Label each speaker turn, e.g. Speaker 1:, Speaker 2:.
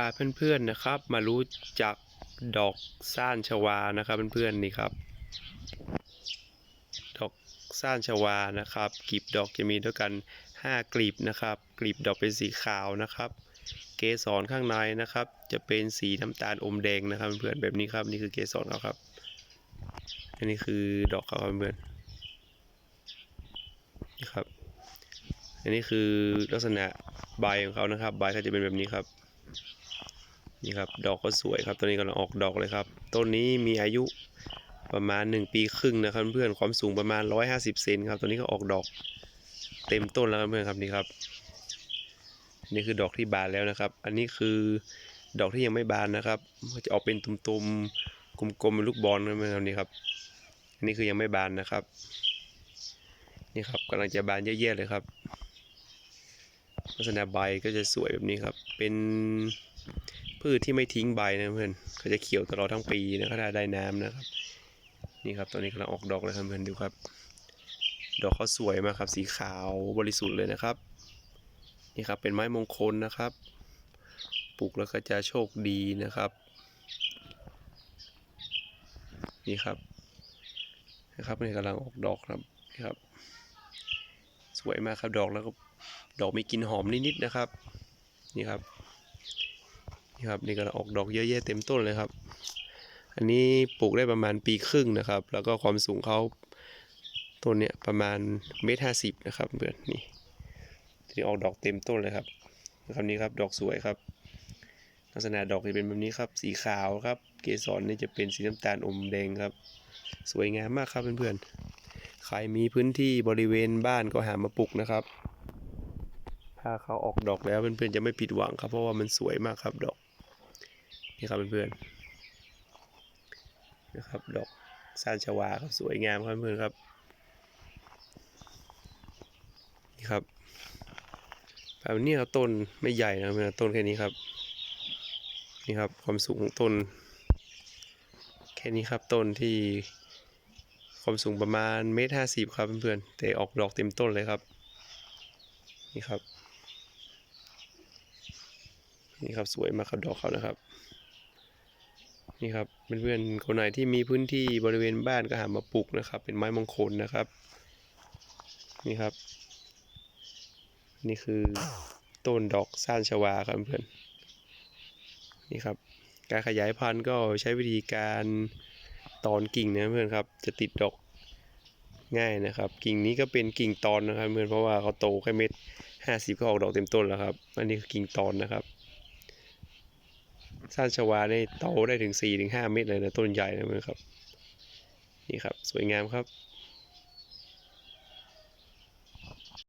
Speaker 1: าเพื่อนๆนะครับ มารู้จักดอกซ่านชวานะครับเพื่อนๆนี่ครับ ดอกซ่านชวานะครับกลีบดอกจะมีด้วยกัน 5กลีบนะครับกลีบดอกเป็นสีขาวนะครับ เกสรข้างในนะครับ จะเป็นสีน้ำตาลอมแดงนะครับเพื่อนๆแบบนี้ครับนี่คือเกสรเขาครับ อันนี้คือดอกเขาครับเพื่อนๆนี่ครับอันนี้คือลักษณะใบของเขานะครับ ใบเขาจะเป็นแบบนี้ครับ นี่ครับดอกก็สวยครับต้นนี้กำลังออกดอกเลยครับต้นนี้มีอายุประมาณ 1 ปีครึ่งนะครับเพื่อนความสูงประมาณ 150เซนครับตัวนี้ก็ออกดอกเต็มต้นแล้วครับเพื่อนครับนี่ครับ นี่คือดอกที่บานแล้วนะครับ อันนี้คือดอกที่ยังไม่บานนะครับมันจะออกเป็นตุ่มๆกลมๆเป็นลูกบอลนะเพื่อนครับนี่ครับอันนี้คือยังไม่บานนะครับ นี่ครับกำลังจะบานเยอะๆเลยครับลักษณะใบก็จะสวยแบบนี้ครับ เป็น พืชที่ไม่ทิ้งใบนะเพื่อนเขาจะเขียวตลอดทั้งปีนะครับถ้าได้น้ำนะครับ นี่ครับตอนนี้กำลังออกดอกเลยครับเพื่อนดูครับ ดอกเขาสวยมากครับ สีขาวบริสุทธิ์เลยนะครับ นี่ครับเป็นไม้มงคลนะครับ ปลูกแล้วก็จะโชคดีนะครับ นี่ครับนะครับนี่กำลังออกดอกครับนี่ครับ สวยมากครับดอกแล้วก็ดอกมีกลิ่นหอมนิดๆนะครับ นี่ครับ ครับนี่ก็ออกดอกเยอะแยะเต็มต้นเลยครับ อันนี้ปลูกได้ประมาณปีครึ่งนะครับ แล้วก็ความสูงเขาต้นเนี้ยประมาณเมตรห้าสิบนะครับเพื่อนนี่ที่ออกดอกเต็มต้นเลยครับครับนี่ครับดอกสวยครับ ลักษณะดอกจะเป็นแบบนี้ครับ สีขาวครับ เกสรนี่จะเป็นสีน้ำตาลอมแดงครับ สวยงามมากครับเพื่อนๆใครมีพื้นที่บริเวณบ้านก็หามาปลูกนะครับถ้าเขาออกดอกแล้วเพื่อนๆจะไม่ผิดหวังครับ เพราะว่ามันสวยมากครับดอก นี่ครับเพื่อนๆนะครับดอกซานชวาครับสวยงามครับเพื่อนๆครับนี่ครับแบบนี้ครับต้นไม่ใหญ่นะเพื่อนต้นแค่นี้ครับนี่ครับความสูงของต้น แค่นี้ครับต้นที่ความสูงประมาณเมตรห้าสิบครับเพื่อนๆแต่ออกดอกเต็มต้นเลยครับ นี่ครับ นี่ครับสวยมากครับดอกเขานะครับ นี่ครับเพื่อนๆคนไหนที่มีพื้นที่บริเวณบ้านก็หามาปลูกนะครับ เป็นไม้มงคลนะครับ นี่ครับ นี่คือต้นดอกซ่านชวาครับเพื่อนนี่ครับ การขยายพันธุ์ก็ใช้วิธีการตอนกิ่งนะเพื่อนครับ จะติดดอกง่ายนะครับ กิ่งนี้ก็เป็นกิ่งตอนนะครับเพื่อนเพราะว่าเขาโตแค่เม็ดห้าสิบก็ออกดอกเต็มต้นแล้วครับ อันนี้คือกิ่งตอนนะครับ ซ่านชวาในโตได้ถึง4-5เมตรเลยนะต้นใหญ่นะเพื่อนครับ นี่ครับ สวยงามครับ